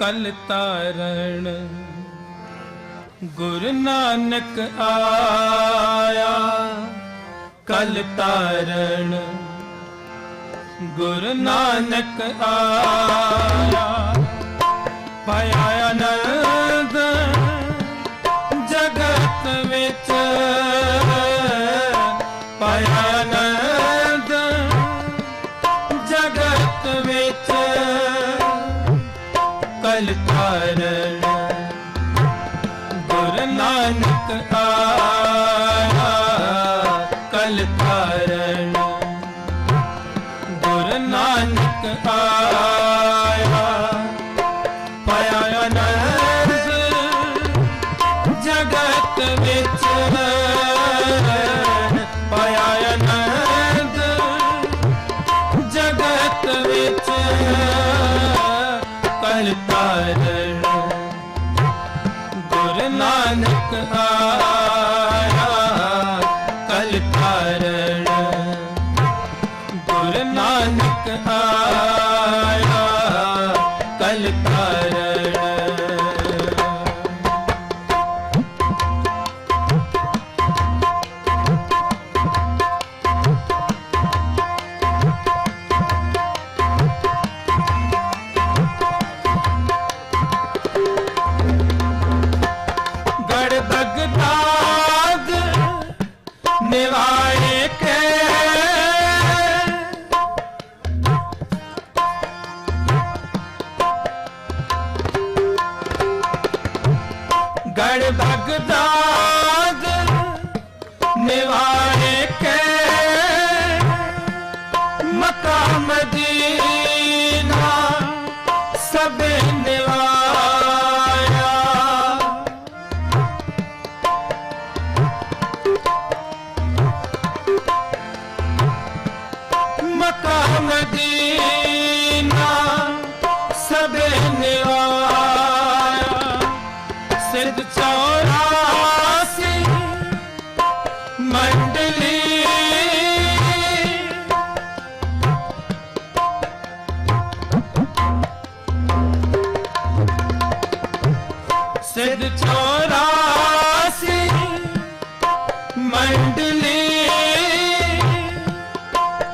ਕਲ ਤਾਰਣ ਗੁਰ ਨਾਨਕ ਆਇਆ ਕਲ ਤਾਰਣ ਗੁਰ ਨਾਨਕ ਆਇਆ ਪਾਇਆ ਨਾ ਹਰ ਤਾਰਨ ਗੁਰੂ ਨਾਨਕ ਆ ਨਿਵਾਏ ਕੇ। ਗੜ ਬਗਦਾਦ ਨਿਵਾਏ ਕੇ। ਮਕਾ ਮਦੀਨਾ ਮੰਡਲੇ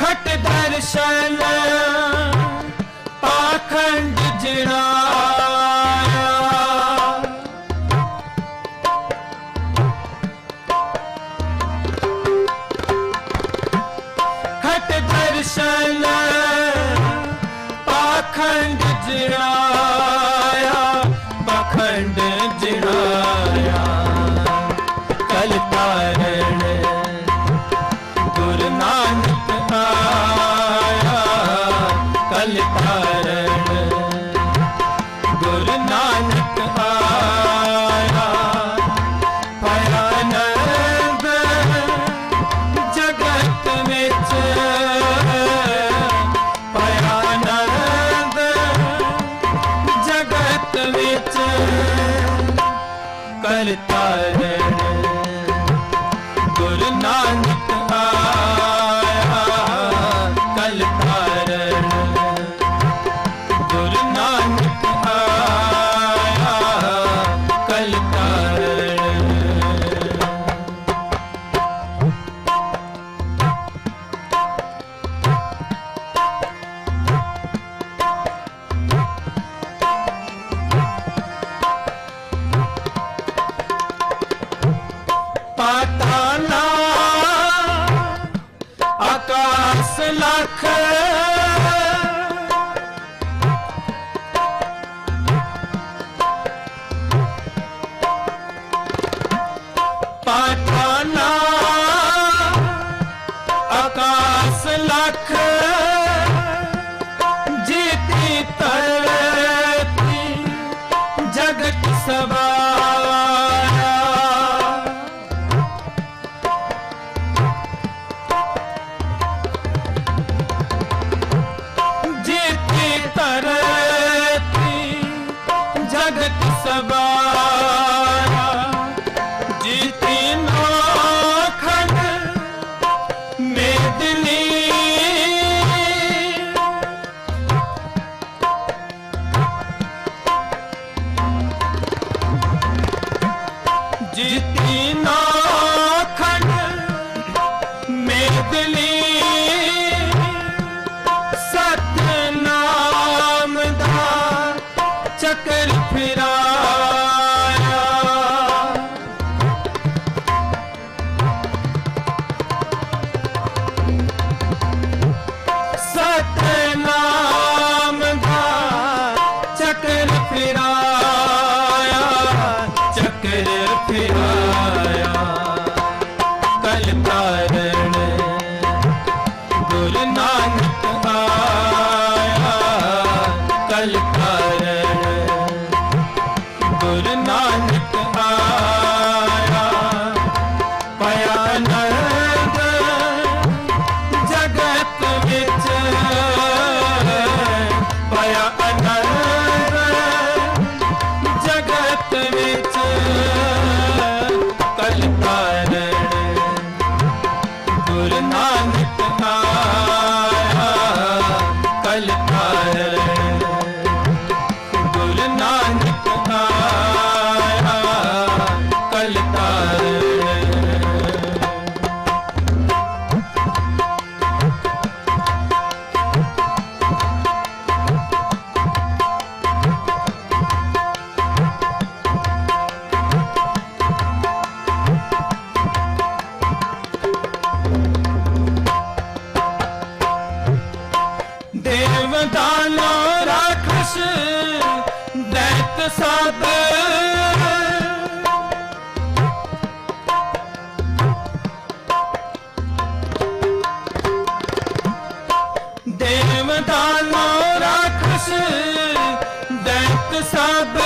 ਖਟ ਦਰਸ਼ਨ ਪਾਖੰਡ ਜਣਾਇਆ ਖਟ ਦਰਸ਼ਨ ਪਾਖੰਡ ਜਣਾ ਚੱਕਰ ਫਿਰਾ back ਦਾਨੋ ਰਾਖਸ਼ ਦੈਤ ਸਭ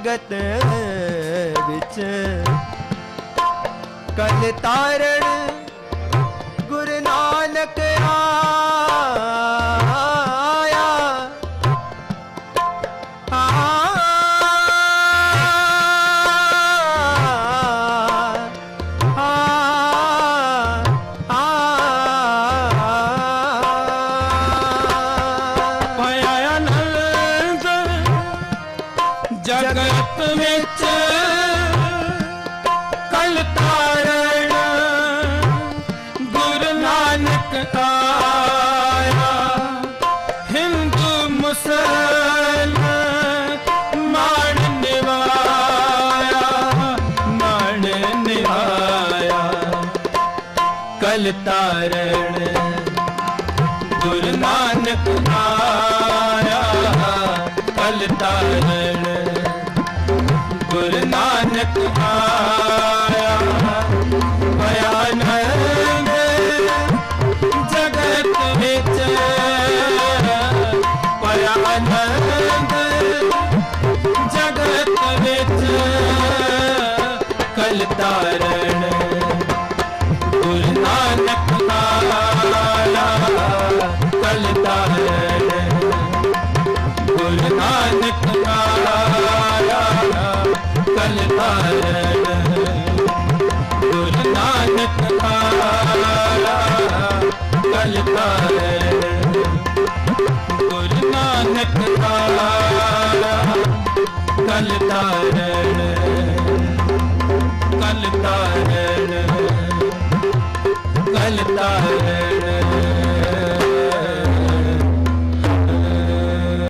ਜਗਤ ਵਿੱਚ। ਕਲ ਤਾਰਣ ਕਲ ਤਾਰਣ ਗੁਰੂ ਨਾਨਕ ਆਇਆ ਕਲ ਤਾਰਨ ਗੁਰੂ ਨਾਨਕ ਆਇਆ ਕਲ ਤਾਰਨ। ਗੁਰੂ ਨਾਨਕ ਆਇਆ ਕਲ ਤਾਰਨ। ਗੁਰੂ ਨਾਨਕ ਆਇਆ ਕਲ ਤਾਰਨ। ਗੁਰੂ ਨਾਨਕ ਆਇਆ ਕਲ ਤਾਰਨ। ਗੁਰੂ ਨਾਨਕ ਆਇਆ ਕਲ ਤਾਰਨ। tonight.